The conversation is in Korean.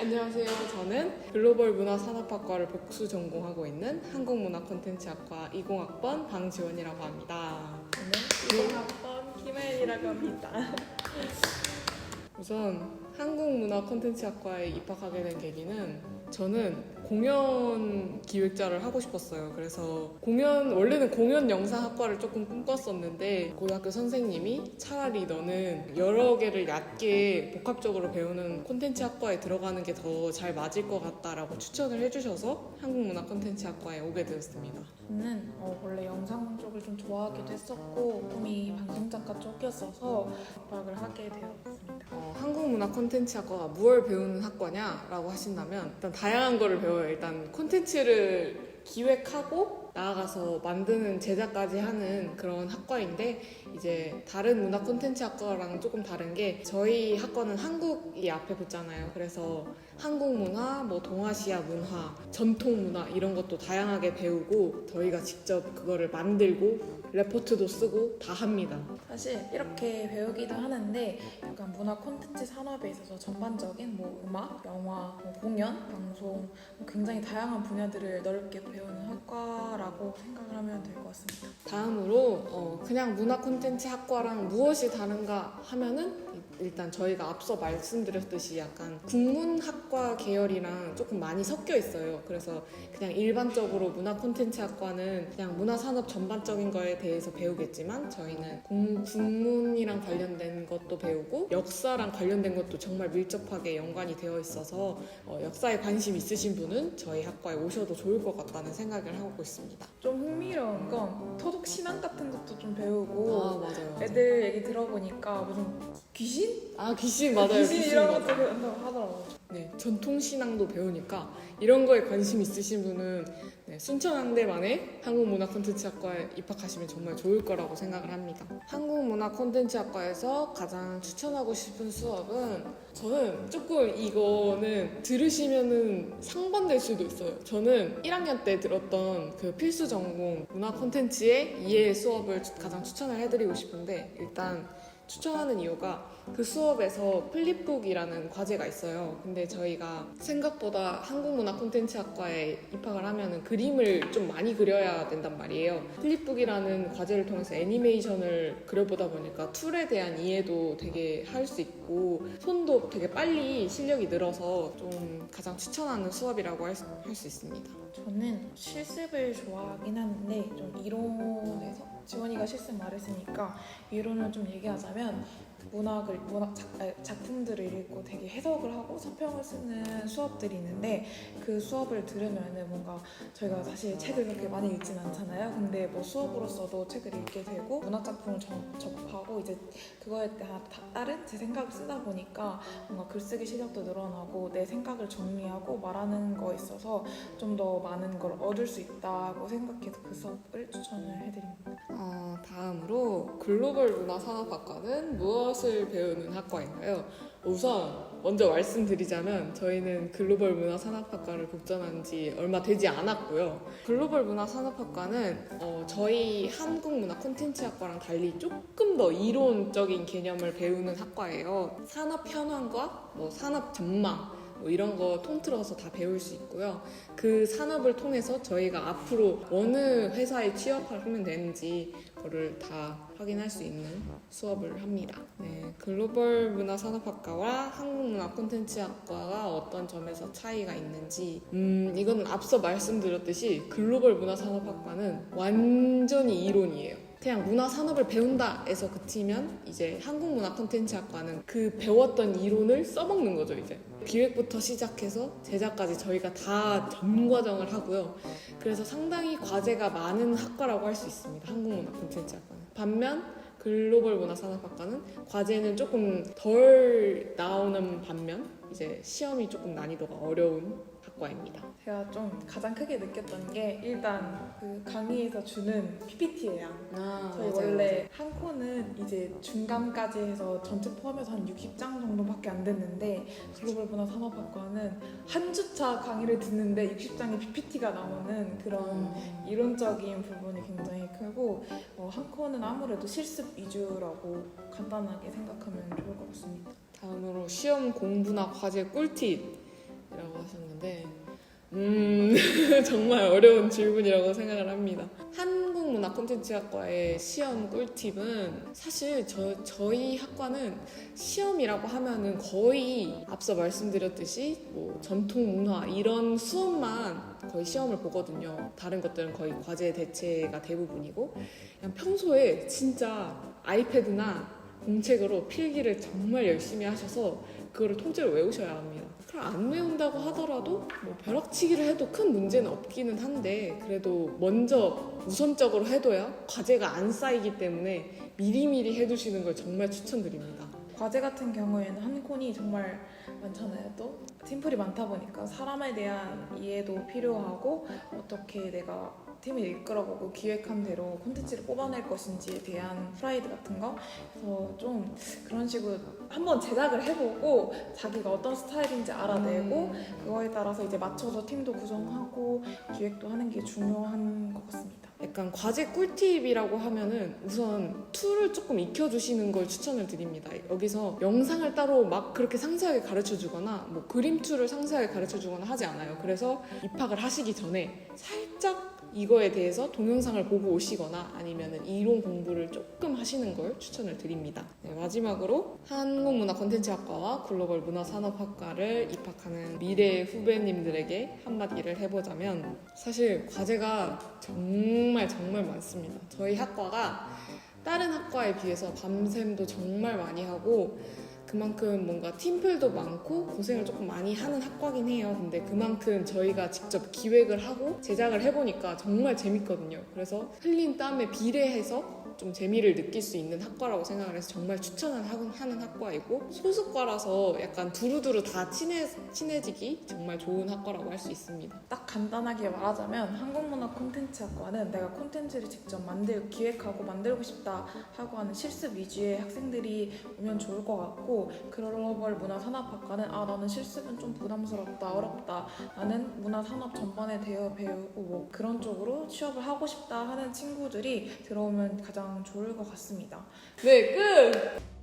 안녕하세요. 저는 글로벌 문화산업학과를 복수 전공하고 있는 한국문화 콘텐츠학과 20학번 방지원이라고 합니다. 저는 20학번 김혜인이라고 합니다. 우선 한국문화 콘텐츠학과에 입학하게 된 계기는 저는 공연 기획자를 하고 싶었어요. 그래서 공연 원래는 공연 영상학과를 조금 꿈꿨었는데 고등학교 선생님이 차라리 너는 여러 개를 얕게 복합적으로 배우는 콘텐츠 학과에 들어가는 게 더 잘 맞을 것 같다라고 추천을 해주셔서 한국문화 콘텐츠 학과에 오게 되었습니다. 저는 어, 원래 영상 쪽을 좀 좋아하기도 했었고 꿈이 방송작가 쪽이었어서 입학을 하게 되었습니다. 어, 한국문화 콘텐츠 학과가 무엇을 배우는 학과냐라고 하신다면 일단 다양한 거를 배워요. 일단 콘텐츠를 기획하고 나아가서 만드는 제작까지 하는 그런 학과인데 이제 다른 문화 콘텐츠 학과랑 조금 다른 게 저희 학과는 한국이 앞에 붙잖아요. 그래서 한국 문화, 뭐 동아시아 문화, 전통 문화 이런 것도 다양하게 배우고 저희가 직접 그거를 만들고 레포트도 쓰고 다 합니다. 사실 이렇게 배우기도 하는데 약간 문화 콘텐츠 산업에 있어서 전반적인 뭐 음악, 영화, 뭐 공연, 방송 뭐 굉장히 다양한 분야들을 넓게 배우는 학과라 고 생각을 하면 될 것 같습니다. 다음으로 어, 그냥 문화 콘텐츠 학과랑 무엇이 다른가 하면은 일단 저희가 앞서 말씀드렸듯이 약간 국문학과 계열이랑 조금 많이 섞여 있어요. 그래서 그냥 일반적으로 문화 콘텐츠 학과는 그냥 문화 산업 전반적인 거에 대해서 배우겠지만 저희는 공- 국문이랑 관련된 것도 배우고 역사랑 관련된 것도 정말 밀접하게 연관이 되어 있어서 어, 역사에 관심 있으신 분은 저희 학과에 오셔도 좋을 것 같다는 생각을 하고 있습니다. 좀 흥미로운 건 토독 신앙 같은 것도 좀 배우고 아 맞아요. 맞아요. 애들 얘기 들어보니까 무슨 귀신? 아 귀신 맞아요. 귀신 이런 맞아요. 것도 배운다고 하더라고요. 네, 전통 신앙도 배우니까 이런 거에 관심 있으신 분은 네, 순천향대만의 한국문화 콘텐츠학과에 입학하시면 정말 좋을 거라고 생각을 합니다. 한국문화 콘텐츠학과에서 가장 추천하고 싶은 수업은 저는 조금 이거는 들으시면은 상반될 수도 있어요. 저는 1학년 때 들었던 그 필수 전공 문화 콘텐츠의 이해 수업을 가장 추천을 해드리고 싶은데 일단 추천하는 이유가 그 수업에서 플립북이라는 과제가 있어요. 근데 저희가 생각보다 한국문화 콘텐츠학과에 입학을 하면은 그림을 좀 많이 그려야 된단 말이에요. 플립북이라는 과제를 통해서 애니메이션을 그려보다 보니까 툴에 대한 이해도 되게 할 수 있고 손도 되게 빨리 실력이 늘어서 좀 가장 추천하는 수업이라고 할 수 있습니다. 저는 실습을 좋아하긴 하는데 좀 이론에서 지원이가 실습 말했으니까 이론을 좀 얘기하자면 문학을 문학 작, 아니, 작품들을 읽고 되게 해석을 하고 서평을 쓰는 수업들이 있는데 그 수업을 들으면은 뭔가 저희가 사실 책을 그렇게 많이 읽진 않잖아요. 근데 뭐 수업으로서도 책을 읽게 되고 문학 작품을 접- 접하고 이제 그거에 다- 다- 따른 제 생각을 쓰다 보니까 뭔가 글쓰기 실력도 늘어나고 내 생각을 정리하고 말하는 거에 있어서 좀 더 많은 걸 얻을 수 있다고 생각해서 그 수업을 추천을 해드립니다. 어, 다음으로 글로벌 문화 산업학과는 무엇 을 배우는 학과인가요? 우선 먼저 말씀드리자면 저희는 글로벌 문화 산업학과를 복전한 지 얼마 되지 않았고요. 글로벌 문화 산업학과는 어, 저희 한국 문화 콘텐츠 학과랑 달리 조금 더 이론적인 개념을 배우는 학과예요. 산업 현황과 뭐 산업 전망 뭐 이런 거 통틀어서 다 배울 수 있고요. 그 산업을 통해서 저희가 앞으로 어느 회사에 취업을 하면 되는지 그 거를 다 확인할 수 있는 수업을 합니다. 네, 글로벌 문화 산업학과와 한국 문화 콘텐츠학과가 어떤 점에서 차이가 있는지 음, 이건 앞서 말씀드렸듯이 글로벌 문화 산업학과는 완전히 이론이에요. 그냥 문화 산업을 배운다에서 그치면 이제 한국 문화 콘텐츠학과는 그 배웠던 이론을 써먹는 거죠 이제 기획부터 시작해서 제작까지 저희가 다 전 과정을 하고요. 그래서 상당히 과제가 많은 학과라고 할 수 있습니다. 한국 문화 콘텐츠 학과는. 반면 글로벌 문화 산업학과는 과제는 조금 덜 나오는 반면 이제 시험이 조금 난이도가 어려운 학과입니다. 제가 좀 가장 크게 느꼈던 게 일단 그 강의에서 주는 PPT의 양. 아, 저희 원래 한 코는 이제 중간까지 해서 전체 포함해서 한 60장 정도밖에 안 됐는데 글로벌 문화 산업학과는 한 주차 강의를 듣는데 60장의 PPT가 나오는 그런 이론적인 부분이 굉장히 크고 어, 한 코는 아무래도 실습 위주라고 간단하게 생각하면 좋을 것 같습니다. 다음으로 시험 공부나 과제 꿀팁 이라고 하셨는데 음 정말 어려운 질문이라고 생각을 합니다. 한국문화 콘텐츠학과의 시험 꿀팁은 사실 저, 저희 학과는 시험이라고 하면은 거의 앞서 말씀드렸듯이 뭐 전통 문화 이런 수업만 거의 시험을 보거든요. 다른 것들은 거의 과제 대체가 대부분이고 그냥 평소에 진짜 아이패드나 공책으로 필기를 정말 열심히 하셔서 그거를 통째로 외우셔야 합니다. 안 외운다고 하더라도 뭐 벼락치기를 해도 큰 문제는 없기는 한데 그래도 먼저 우선적으로 해둬야 과제가 안 쌓이기 때문에 미리미리 해두시는 걸 정말 추천드립니다. 과제 같은 경우에는 한 콘이 정말 많잖아요. 또 팀플이 많다 보니까 사람에 대한 이해도 필요하고 어떻게 내가 팀을 이끌어가고 기획한 대로 콘텐츠를 뽑아낼 것인지에 대한 프라이드 같은 거 그래서 좀 그런 식으로 한번 제작을 해보고 자기가 어떤 스타일인지 알아내고 그거에 따라서 이제 맞춰서 팀도 구성하고 기획도 하는 게 중요한 것 같습니다. 약간 과제 꿀팁이라고 하면은 우선 툴을 조금 익혀주시는 걸 추천을 드립니다. 여기서 영상을 따로 막 그렇게 상세하게 가르쳐 주거나 뭐 그림 툴을 상세하게 가르쳐 주거나 하지 않아요. 그래서 입학을 하시기 전에 살짝 이거에 대해서 동영상을 보고 오시거나 아니면은 이론 공부를 조금 하시는 걸 추천을 드립니다. 네, 마지막으로 한국문화콘텐츠학과와 글로벌 문화산업학과를 입학하는 미래 후배님들에게 한마디를 해보자면 사실 과제가 정말 정말 많습니다. 저희 학과가 다른 학과에 비해서 밤샘도 정말 많이 하고 그만큼 뭔가 팀플도 많고 고생을 조금 많이 하는 학과긴 해요. 근데 그만큼 저희가 직접 기획을 하고 제작을 해보니까 정말 재밌거든요. 그래서 흘린 땀에 비례해서 좀 재미를 느낄 수 있는 학과라고 생각을 해서 정말 추천을 하는 학과이고 소수과라서 약간 두루두루 다 친해, 친해지기 정말 좋은 학과라고 할 수 있습니다. 딱 간단하게 말하자면 한국문화 콘텐츠학과는 내가 콘텐츠를 직접 만들고 기획하고 만들고 싶다 하고 하는 실습 위주의 학생들이 오면 좋을 것 같고 글로벌 문화산업학과는 아 나는 실습은 좀 부담스럽다 어렵다 나는 문화산업 전반에 대해 배우고 뭐 그런 쪽으로 취업을 하고 싶다 하는 친구들이 들어오면 가장 좋을 것 같습니다. 네, 끝!